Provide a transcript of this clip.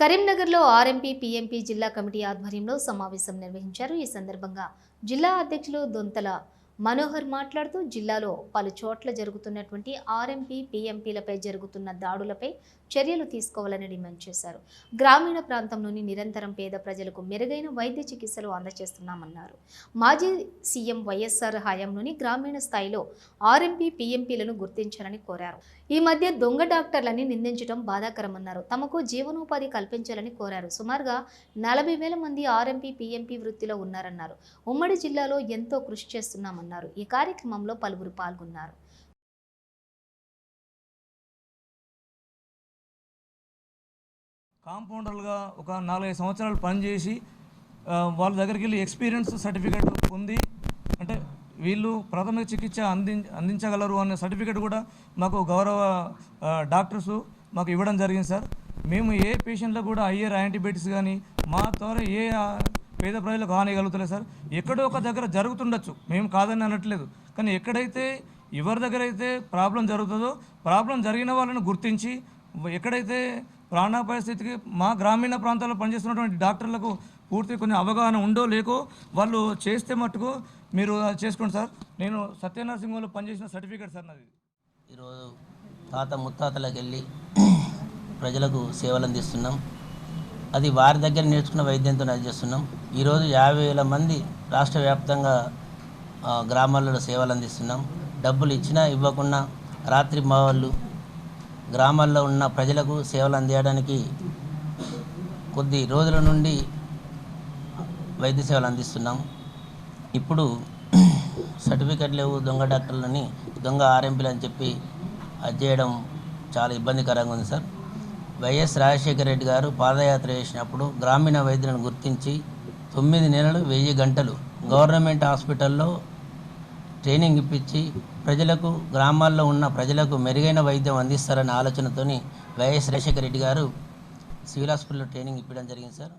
కరీంనగర్లో RMP PMP జిల్లా committee ఆధ్వర్యంలో సమావేశం నిర్వహించారు. ఈ సందర్భంగా జిల్లా అధ్యక్షులు దొంతల మనోహర్ మాట్లాడుతూ జిల్లాలో పలు చోట్ల జరుగుతున్నటువంటి ఆర్ఎంపీ పీఎంపీలపై జరుగుతున్న దాడులపై చర్యలు తీసుకోవాలని డిమాండ్ చేశారు. గ్రామీణ ప్రాంతంలోని నిరంతరం పేద ప్రజలకు మెరుగైన వైద్య చికిత్సలు అందజేస్తున్నామన్నారు మాజీ సీఎం వైఎస్ఆర్ హయాంలోని గ్రామీణ స్థాయిలో ఆర్ఎంపీ పీఎంపీలను గుర్తించాలని కోరారు. ఈ మధ్య దొంగ డాక్టర్లని నిందించడం బాధాకరమన్నారు. తమకు జీవనోపాధి కల్పించాలని కోరారు. సుమారుగా నలభై వేల మంది ఆర్ఎంపీ పీఎంపీ వృత్తిలో ఉన్నారన్నారు. ఉమ్మడి జిల్లాలో ఎంతో కృషి చేస్తున్నామన్నారు. ఈ కార్యక్రమంలో పలువురు పాల్గొన్నారు. కాంపౌండర్లుగా ఒక నాలుగైదు సంవత్సరాలు పనిచేసి వాళ్ళ దగ్గరికి వెళ్ళి ఎక్స్పీరియన్స్ సర్టిఫికేట్ పొంది అంటే వీళ్ళు ప్రాథమిక చికిత్స అంది అందించగలరు అనే సర్టిఫికేట్ కూడా మాకు గౌరవ డాక్టర్స్ మాకు ఇవ్వడం జరిగింది సార్. మేము ఏ పేషెంట్లో కూడా అయ్యే యాంటీబయాటిక్స్ కానీ మా ద్వారా ఏ పేద ప్రజలకు హాని కలుగుతలేదు సార్. ఎక్కడో ఒక దగ్గర జరుగుతుండొచ్చు. మేము కాదని అనట్లేదు. కానీ ఎక్కడైతే ఎవరి దగ్గర అయితే ప్రాబ్లం జరుగుతుందో ప్రాబ్లం జరిగిన వాళ్ళని గుర్తించి ఎక్కడైతే ప్రాణాపాయ స్థితికి మా గ్రామీణ ప్రాంతాల్లో పనిచేస్తున్నటువంటి డాక్టర్లకు పూర్తి కొంచెం అవగాహన ఉందో లేకో వాళ్ళు చేస్తే మట్టుకు మీరు అది చేసుకోండి సార్. నేను సత్యనరసింహంలో పనిచేసిన సర్టిఫికేట్ సార్ నాది. ఈరోజు తాత ముత్తాతలకు వెళ్ళి ప్రజలకు సేవలు అందిస్తున్నాం. అది వారి దగ్గర నేర్చుకున్న వైద్యంతో చేస్తున్నాం. ఈరోజు యాభై వేల మంది రాష్ట్ర వ్యాప్తంగా గ్రామాలలో సేవలు అందిస్తున్నాం. డబ్బులు ఇచ్చినా ఇవ్వకుండా రాత్రి మావాళ్ళు గ్రామాల్లో ఉన్న ప్రజలకు సేవలు అందించడానికి కొద్ది రోజుల నుండి వైద్య సేవలు అందిస్తున్నాం. ఇప్పుడు సర్టిఫికెట్ లేవు దొంగ డాక్టర్లని దొంగ ఆర్ఎంపీలు అని చెప్పి అది చేయడం చాలా ఇబ్బందికరంగా ఉంది సార్. వైఎస్ రాజశేఖర రెడ్డి గారు పాదయాత్ర చేసినప్పుడు గ్రామీణ వైద్యులను గుర్తించి తొమ్మిది నెలలు వెయ్యి గంటలు గవర్నమెంట్ హాస్పిటల్లో ట్రైనింగ్ ఇప్పించి ప్రజలకు గ్రామాల్లో ఉన్న ప్రజలకు మెరుగైన వైద్యం అందిస్తారనే ఆలోచనతోని వైఎస్ రాజశేఖర రెడ్డి గారు సివిల్ హాస్పిటల్లో ట్రైనింగ్ ఇప్పడం జరిగింది సార్.